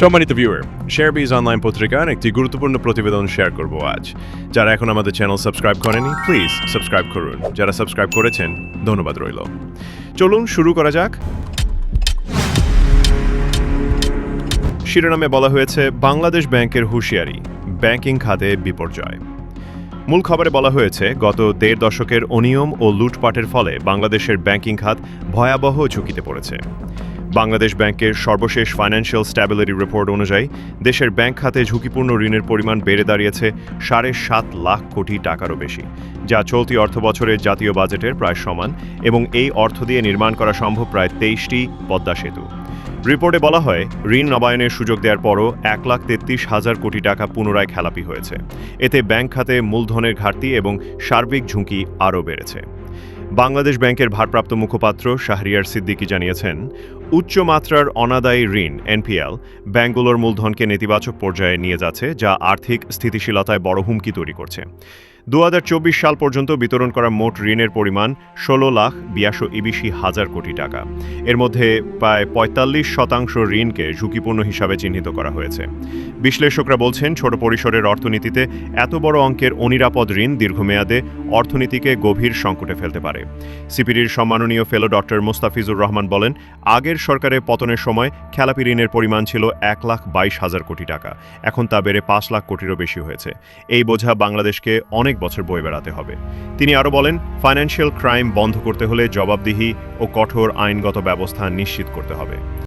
সম্মানিত viewer শেয়ারবিজ online পত্রিকার একটি গুরুত্বপূর্ণ প্রতিবেদন শেয়ার করব আজ। যারা এখন আমাদের চ্যানেল সাবস্ক্রাইব করেনি প্লিজ সাবস্ক্রাইব করুন। যারা সাবস্ক্রাইব করেছেন, ধন্যবাদ রইল। চলুন শুরু করা যাক। শিরোনামে বলা হয়েছে, বাংলাদেশ ব্যাংকের হুঁশিয়ারি, ব্যাংকিং খাতে বিপর্যয়। মূল খবরে বলা হয়েছে, গত দেড় দশকের অনিয়ম ও লুটপাটের ফলে বাংলাদেশের ব্যাংকিং খাত ভয়াবহ ঝুঁকিতে পড়েছে। বাংলাদেশ ব্যাংকের সর্বশেষ ফাইন্যান্সিয়াল স্ট্যাবিলিটি রিপোর্ট অনুযায়ী, দেশের ব্যাংক খাতে ঝুঁকিপূর্ণ ঋণের পরিমাণ বেড়ে দাঁড়িয়েছে সাড়ে সাত লাখ কোটি টাকারও বেশি, যা চলতি অর্থ বছরের জাতীয় বাজেটের প্রায় সমান এবং এই অর্থ দিয়ে নির্মাণ করা সম্ভব প্রায় তেইশটি পদ্মা সেতু। রিপোর্টে বলা হয়, ঋণ নবায়নের সুযোগ দেওয়ার পরও এক লাখ তেত্রিশ হাজার কোটি টাকা পুনরায় খেলাপি হয়েছে। এতে ব্যাংক খাতে মূলধনের ঘাটতি এবং সার্বিক ঝুঁকি আরও বেড়েছে। বাংলাদেশ ব্যাংকের ভারপ্রাপ্ত মুখপাত্র শাহরিয়ার সিদ্দিকি জানিয়েছেন উচ্চমাত্রার অনাদায়ী ঋণ, এনপিএল ব্যাংকগুলোর মূলধনকে নেতিবাচক পর্যায়ে নিয়ে যাচ্ছে, যা আর্থিক স্থিতিশীলতায় বড় হুমকি তৈরি করছে। দু হাজার চব্বিশ সাল পর্যন্ত বিতরণ করা মোট ঋণের পরিমাণ ষোলো লাখ বিয়াশো ইবিশি হাজার কোটি টাকা। এর মধ্যে প্রায় পঁয়তাল্লিশ শতাংশ ঋণকে ঝুঁকিপূর্ণ হিসাবে চিহ্নিত করা হয়েছে। বিশ্লেষকরা বলছেন, ছোট পরিসরের অর্থনীতিতে এত বড় অঙ্কের অনিরাপদ ঋণ দীর্ঘমেয়াদে অর্থনীতিকে গভীর সংকটে ফেলতে পারে। সিপিডির সম্মাননীয় ফেলো ডক্টর মুস্তাফিজুর রহমান বলেন, আগের সরকারের পতনের সময় খেলাপি ঋণের পরিমাণ ছিল এক লাখ বাইশ হাজার কোটি টাকা। এখন তা বেড়ে পাঁচ লাখ কোটিরও বেশি হয়েছে। এই বোঝা বাংলাদেশকে অনেক বছর বয়ে বেড়াতে হবে। তিনি আরও বলেন ফাইন্যান্সিয়াল ক্রাইম বন্ধ করতে হলে জবাবদিহি ও কঠোর আইনগত ব্যবস্থা নিশ্চিত করতে হবে।